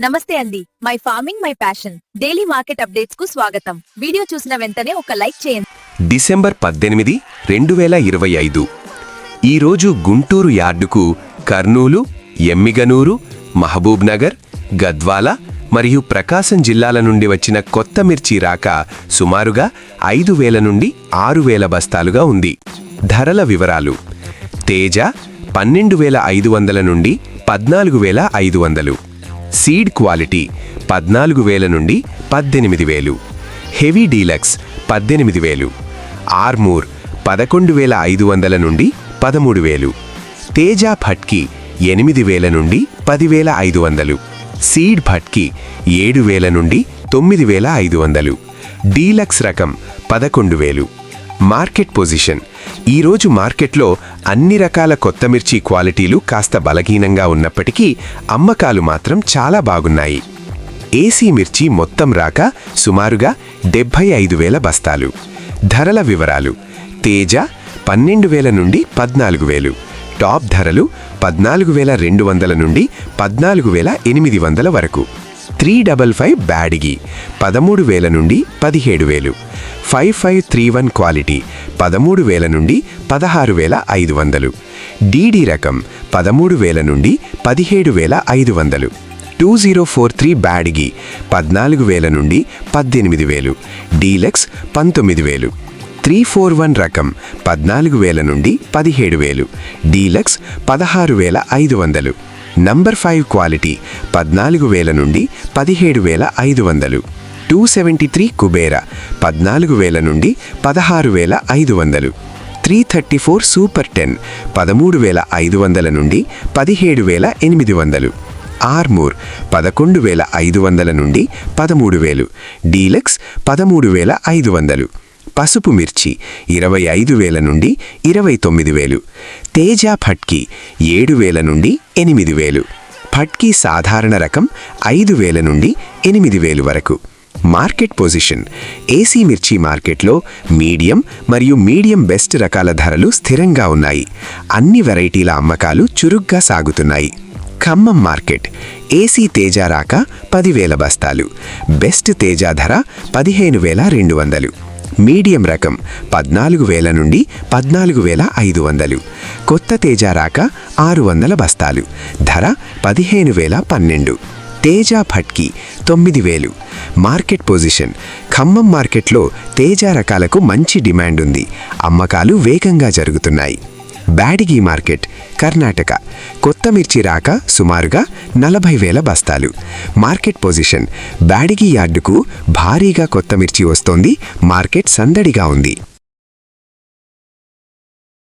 నమస్తే అండి. My farming my passion. Daily market అప్డేట్స్కు స్వాగతం. వీడియో చూసిన వెంటనే ఒక లైక్ చేయండి. డిసెంబర్ పద్దెనిమిది రెండు వేల ఇరవై ఐదు. ఈరోజు గుంటూరు యార్డుకు కర్నూలు ఎమ్మిగనూరు మహబూబ్ నగర్ గద్వాల మరియు ప్రకాశం జిల్లాల నుండి వచ్చిన కొత్త మిర్చి రాక సుమారుగా ఐదు వేల నుండి ఆరు వేల బస్తాలుగా ఉంది. ధరల వివరాలు. తేజ పన్నెండు వేల ఐదు వందల నుండి పద్నాలుగు వేల ఐదు వందలు. సీడ్ క్వాలిటీ పద్నాలుగు వేల నుండి పద్దెనిమిది వేలు. హెవీ డీలక్స్ పద్దెనిమిది వేలు. ఆర్మూర్ పదకొండు వేల ఐదు వందల నుండి పదమూడు వేలు. తేజ భట్కి ఎనిమిది వేల నుండి పదివేల ఐదు వందలు. సీడ్ భట్కి ఏడు వేల నుండి తొమ్మిది వేల ఐదు వందలు. డీలక్స్ రకం పదకొండు వేలు. Market position. ఈరోజు మార్కెట్లో అన్ని రకాల కొత్త మిర్చి క్వాలిటీలు కాస్త బలహీనంగా ఉన్నప్పటికీ అమ్మకాలు మాత్రం చాలా బాగున్నాయి. ఏసీ మిర్చి మొత్తం రాక సుమారుగా డెబ్భై ఐదు వేల బస్తాలు. ధరల వివరాలు. తేజ పన్నెండు వేల నుండి పద్నాలుగు వేలు. టాప్ ధరలు పద్నాలుగు వేల రెండు వందల నుండి పద్నాలుగు వేల ఎనిమిది వందల వరకు. త్రీ డబల్ ఫైవ్ బ్యాడిగి పదమూడు వేల నుండి పదిహేడు వేలు. Five five three one quality పదమూడు వేల నుండి పదహారు వేల ఐదు వందలు. డీడీ రకం పదమూడు వేల నుండి పదిహేడు వేల ఐదు వందలు. Two zero four three Byadgi పద్నాలుగు వేల నుండి పద్దెనిమిది వేలు. డీలక్స్ పంతొమ్మిది వేలు. త్రీ ఫోర్ వన్ రకం పద్నాలుగు వేల నుండి పదిహేడు వేలు. డీలక్స్ పదహారు వేల ఐదు వందలు. నంబర్ ఫైవ్ క్వాలిటీ పద్నాలుగు వేల నుండి పదిహేడు వేల ఐదు వందలు. టూ సెవెంటీ త్రీ కుబేర పద్నాలుగు వేల నుండి పదహారు వేల ఐదు వందలు. Three thirty four super ten పదమూడు వేల ఐదు వందల నుండి పదిహేడు వేల ఎనిమిది వందలు. ఆర్మూర్ పదకొండు వేల ఐదు వందల నుండి పదమూడు వేలు. డీలక్స్ పదమూడు వేల ఐదు వందలు. పసుపు మిర్చి ఇరవై ఐదు వేల నుండి ఇరవై తొమ్మిది వేలు. తేజ ఫట్కి ఏడు వేల నుండి ఎనిమిది వేలు. ఫట్కి సాధారణ రకం ఐదు వేల నుండి ఎనిమిది వేలు వరకు. మార్కెట్ పొజిషన్ ఏసీ మిర్చి మార్కెట్లో మీడియం మరియు మీడియం బెస్ట్ రకాల ధరలు స్థిరంగా ఉన్నాయి. అన్ని వెరైటీల అమ్మకాలు చురుగ్గా సాగుతున్నాయి. ఖమ్మం మార్కెట్ ఏసీ తేజ రాక పదివేల బస్తాలు బెస్ట్ తేజ ధర పదిహేను వేల రెండు వందలు. మీడియం రకం పద్నాలుగు వేల నుండి పద్నాలుగు వేల ఐదు వందలు. కొత్త తేజ రాక ఆరు వందల బస్తాలు. ధర పదిహేను వేల పన్నెండు. తేజ భట్కి తొమ్మిది వేలు. మార్కెట్ పొజిషన్ ఖమ్మం మార్కెట్లో తేజ రకాలకు మంచి డిమాండ్ ఉంది. అమ్మకాలు వేగంగా జరుగుతున్నాయి. బ్యాడిగి మార్కెట్ కర్ణాటక. కొత్త మిర్చి రాక సుమారుగా నలభై వేల బస్తాలు. మార్కెట్ పొజిషన్ బ్యాడిగి యార్డుకు భారీగా కొత్త మిర్చి వస్తోంది మార్కెట్ సందడిగా ఉంది.